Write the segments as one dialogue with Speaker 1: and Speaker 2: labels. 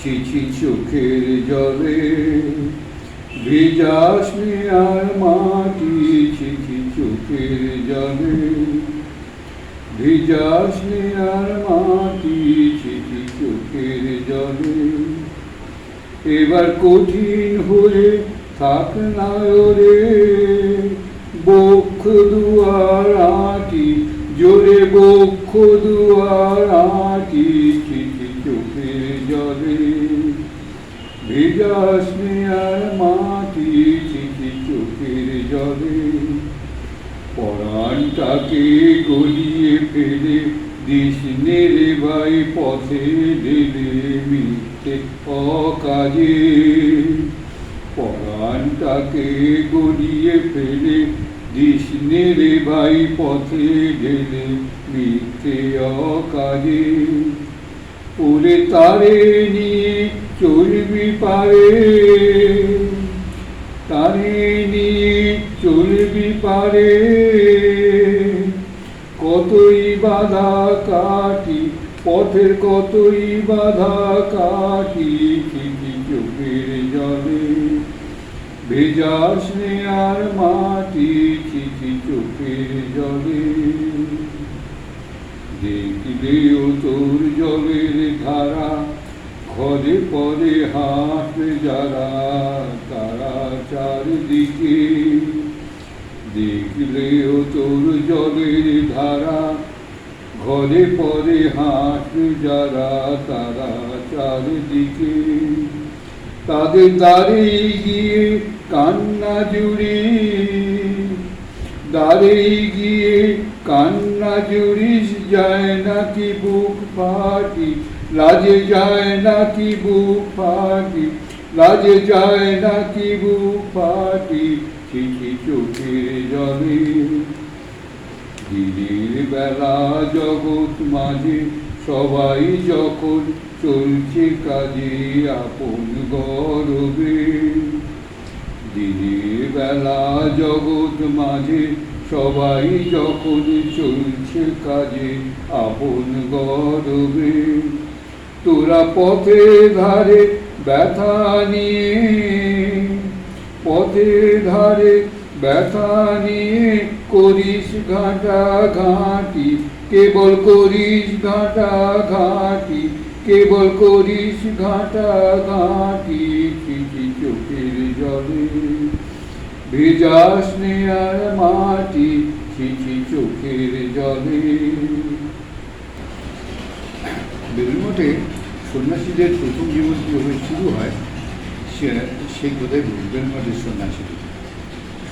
Speaker 1: ছিছি চোখের জলে ভিজাস আর মাটি ছিছি চোখের জলে ভিজাস আর মাটি ছিছি চোখের জলে। এবার কঠিন হয়ে থাক না রে, বক্ষ দুয়ার আটি, জোরে বক্ষ দুয়ার আটি। জলে ভেজাস আর মাটি চিঠি চোখের জলে। পরাণটাকে গলিয়ে ফেলে দিস নেরে ভাই পথে দেবে মিথ্যে অকাজে। পরাণটাকে গলিয়ে ফেলে দিস নেরে ভাই পথে গেলে মিথ্যে অকাজে। ওরে তারে নিয়ে চলবি পারে। তারে নিয়ে চলবি পারে। কতই বাধা কাটি, পথের কতই বাধা কাটি, ঠিকই চোখের জলে ভেজা নে আর মাটি চিঠি চোখের জলে। দেখলেও তোর জলের ধারা, ঘরে পরে হাট যারা, তারা চারদিকে। দেখলেও তোর জলের ধারা, ঘরে পরে হাট যারা, তারা চারদিকে। তাদের দ্বারে গিয়ে কান্না জুড়ি দ্বারে গিয়ে কান্না জুড়িস যায় নাকি বুক ফাটি? লাজে যায় নাকি বুক ফাটি? লাজে যায় নাকি বুক ফাটি? চিঠি চোখের জলে। দিনের বেলা জগৎ মাঝে সবাই যখন চলছে কাজে, আপন গরবে। দিনের বেলা জগৎ মাঝে সবাই যখন চলছে কাজে আপন গরবে, তোরা পথে ধারে ব্যথা নিয়ে, পথে ধারে ব্যথা নিয়ে করিস ঘাটা ঘাটি কেবল করিস ঘাটা ঘাটি কেবল করিস ঘাটা ঘাটি, চিঠি চোখের জলে। ভেজাস নে আর মাটি, চিঠি চোখের জলে। বেলুমঠে সন্ন্যাসীদের প্রথম জীবন কীভাবে শুরু হয়, সে সেই কথাই বলবেন মঠের সন্ন্যাসীদের।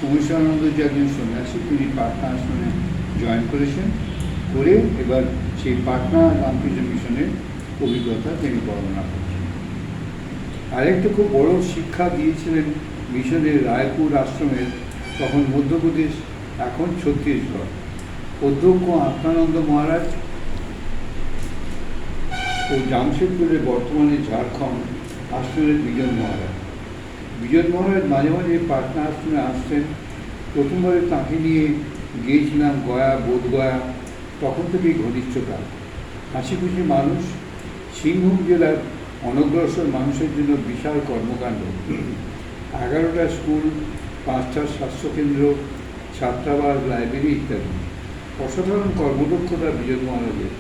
Speaker 1: সমস্যানন্দ যে একজন সন্ন্যাসী, তিনি পাটনা আশ্রমে জয়েন করেছেন। করে এবার সেই পাটনা রামকৃষ্ণ মিশনের অভিজ্ঞতা তিনি বর্ণনা করছেন। আরেকটা খুব বড় শিক্ষা দিয়েছিলেন মিশনের রায়পুর আশ্রমের তখন মধ্যপ্রদেশ, এখন ছত্তিশগড়। অধ্যক্ষ আত্মানন্দ মহারাজ ও জামশেদপুরের বর্তমানে ঝাড়খণ্ড আশ্রমের বিজন মহারাজ। বিজন মহারাজ মাঝে মাঝে পাটনা আশ্রমে আসতেন। প্রথমবারে তাকে নিয়ে গিয়েছিলাম গয়া, বোধগয়া, তখন থেকেই ঘনিষ্ঠতা। হাসি খুশি মানুষ সিংভূম জেলার অনগ্রসর মানুষের জন্য বিশাল কর্মকাণ্ড। এগারোটা স্কুল, পাঁচটা স্বাস্থ্যকেন্দ্র, ছাত্রাবাস, লাইব্রেরি ইত্যাদি। অসাধারণ কর্মদক্ষতা বিজন মহারাজের।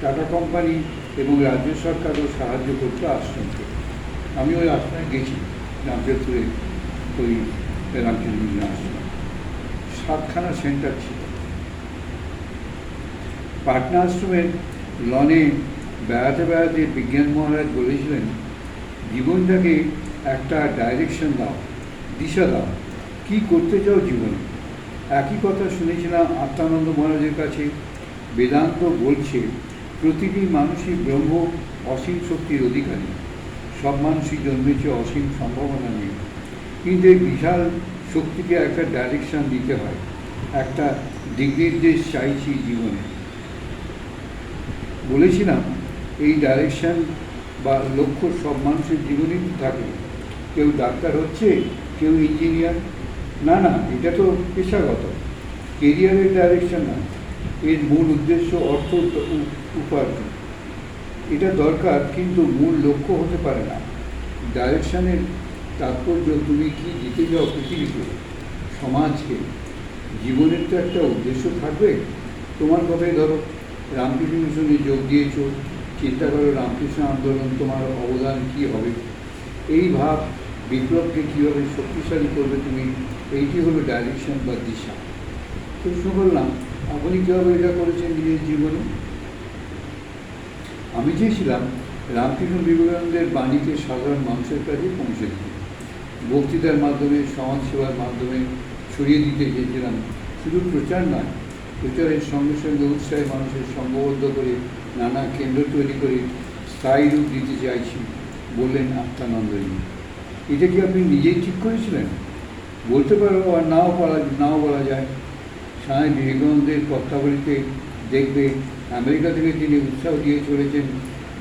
Speaker 1: টাটা কোম্পানি এবং রাজ্য সরকারও সাহায্য করতো আশ্রমকে আমি ওই আশ্রমে গেছি রামচন্দ্রে ওই রামচন্দ্র আশ্রম সাতখানা সেন্টার ছিল। পাটনা আশ্রমের লনে বেড়াতে বেড়াতে বিজ্ঞান মহারাজ বলেছিলেন, জীবনটাকে একটা ডাইরেকশন দাও, দিশা দাও। কী করতে চাও জীবনে? একই কথা শুনেছিলাম আত্মানন্দ মহারাজের কাছে। বেদান্ত বলছে, প্রতিটি মানুষই ব্রহ্ম, অসীম শক্তির অধিকারী। সব মানুষই জন্মেছে অসীম সম্ভাবনা নিয়ে। কিন্তু এই বিশাল শক্তিকে একটা ডাইরেকশন দিতে হয়। একটা দিক নির্দেশ চাইছি জীবনে। বলেছিলাম এই ডাইরেকশান বা লক্ষ্য সব মানুষের জীবনেই থাকে। কেউ ডাক্তার হচ্ছে, কেউ ইঞ্জিনিয়ার না না, এটা তো পেশাগত। কেরিয়ারের ডাইরেকশান না। এর মূল উদ্দেশ্য, অর্থ উপ- উপার্জন। এটা দরকার, কিন্তু মূল লক্ষ্য হতে পারে না। ডাইরেকশানের তাৎপর্য তুমি কি দিতে যাও পৃথিবীকে সমাজকে। জীবনের তো একটা উদ্দেশ্য থাকবে। তোমার কথাই ধরো। রামকৃষ্ণ মিশনে যোগ দিয়েছ। চিন্তা করো, রামকৃষ্ণ আন্দোলন তোমার অবদান কি হবে? এই ভাব বিপ্লবকে কীভাবে শক্তিশালী করবে তুমি? এইটি হলো ডাইরেকশন বা দিশা। প্রশ্ন করলাম, আপনি কীভাবে এটা করেছেন নিজের জীবনে? আমি চেয়েছিলাম রামকৃষ্ণ বিবেকানন্দের বাণীকে সাধারণ মানুষের কাছে পৌঁছে দিতে। বক্তৃতার মাধ্যমে, সমাজসেবার মাধ্যমে ছড়িয়ে দিতে চেয়েছিলাম। শুধু প্রচার নয়, প্রচারের সঙ্গে সঙ্গে উৎসাহে মানুষের সঙ্গবদ্ধ করে নানা কেন্দ্র তৈরি করে স্থায়ী রূপ দিতে চাইছি বললেন আত্মানন্দনী। এটা কি আপনি নিজেই ঠিক করেছিলেন? বলতে পারো আর নাও বলা নাও বলা যায়। স্বামী বিবেকানন্দের পত্রাবলিতে দেখবে আমেরিকা থেকে তিনি উৎসাহ দিয়ে চলেছেন।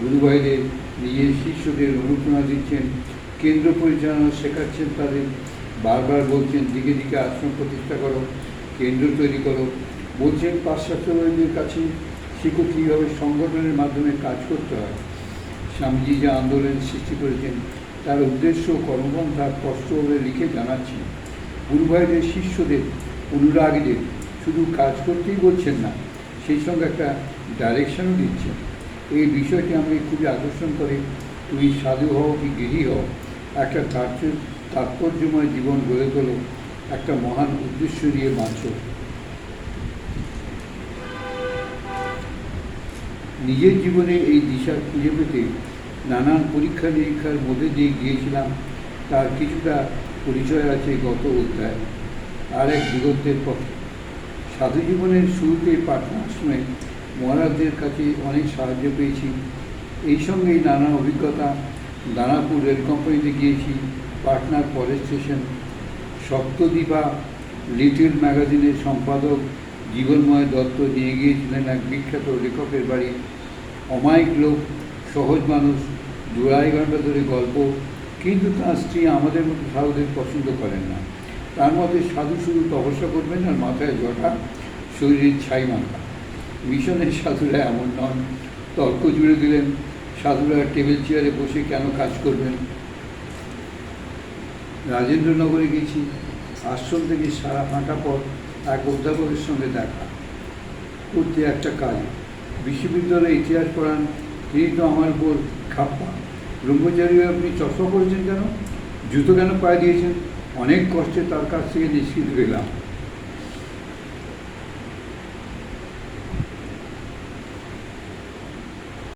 Speaker 1: গুরুভাইদের নিজের শিষ্যদের অনুপ্রেরণা দিচ্ছেন। কেন্দ্র পরিচালনা শেখাচ্ছেন তাদের। বারবার বলছেন, দিকে দিকে আশ্রম প্রতিষ্ঠা করো, কেন্দ্র তৈরি করো। বলছেন পাশ্চাত্যবাদীদের কাছে শিখো কীভাবে সংগঠনের মাধ্যমে কাজ করতে হয়। স্বামীজি যে আন্দোলন সৃষ্টি করেছেন, তার উদ্দেশ্য কর্মপন্থা স্পষ্টভাবে লিখে জানাচ্ছেন গুরুভাইদের শিষ্যদের, অনুরাগীদের শুধু কাজ করতেই বলছেন না, সেই সঙ্গে একটা ডাইরেকশনও দিচ্ছেন। এই বিষয়টি আমাকে খুবই আকর্ষণ করে। তুমি সাধু হও কি গিরি হও, একটা তাৎপর্য তাৎপর্যময় জীবন গড়ে তোলো, একটা মহান উদ্দেশ্য নিয়ে বাঁচো। নিজের জীবনে এই দিশা খুঁজে পেতে নানান পরীক্ষা নিরীক্ষার মধ্যে দিয়ে গিয়েছিলাম। তার কিছুটা পরিচয় আছে গত অধ্যায়। আর এক দিগন্তের পথে। সাধু জীবনের শুরুতে পাটনা আশ্রমে মহারাজদের কাছে অনেক সাহায্য পেয়েছি। এই সঙ্গেই নানা অভিজ্ঞতা, দানাপুর রেল কোম্পানিতে গিয়েছি, পাটনার পরের স্টেশন সপ্তদ্বীপা লিটল ম্যাগাজিনের সম্পাদক, জীবনময় দত্ত নিয়ে গিয়েছিলেন এক বিখ্যাত লেখকের বাড়ি। অমায়িক লোক, সহজ মানুষ দু আড়াই ঘণ্টা ধরে গল্প, কিন্তু তার স্ত্রী আমাদের মতো সাধুদের পছন্দ করেন না। তার মতে সাধু শুধু তপস্যা করবেন আর মাথায় জটা, শরীরের ছাই মাথা মিশনের সাধুরা এমন নন। তর্ক জুড়ে দিলেন, সাধুরা টেবিল চেয়ারে বসে কেন কাজ করবেন? রাজেন্দ্রনগরে গেছি, আশ্রম থেকে সারা ফাঁটা পর এক অধ্যাপকের সঙ্গে দেখা। করতে একটা কাজ বিশ্ববিদ্যালয়ে ইতিহাস পড়ান, তিনি তো আমার উপর খাপ পান ব্রহ্মচারী আপনি চশমা করেছেন কেন? জুতো কেন পায়ে দিয়েছেন? অনেক কষ্টে তার কাছ থেকে নিশ্চিত পেলাম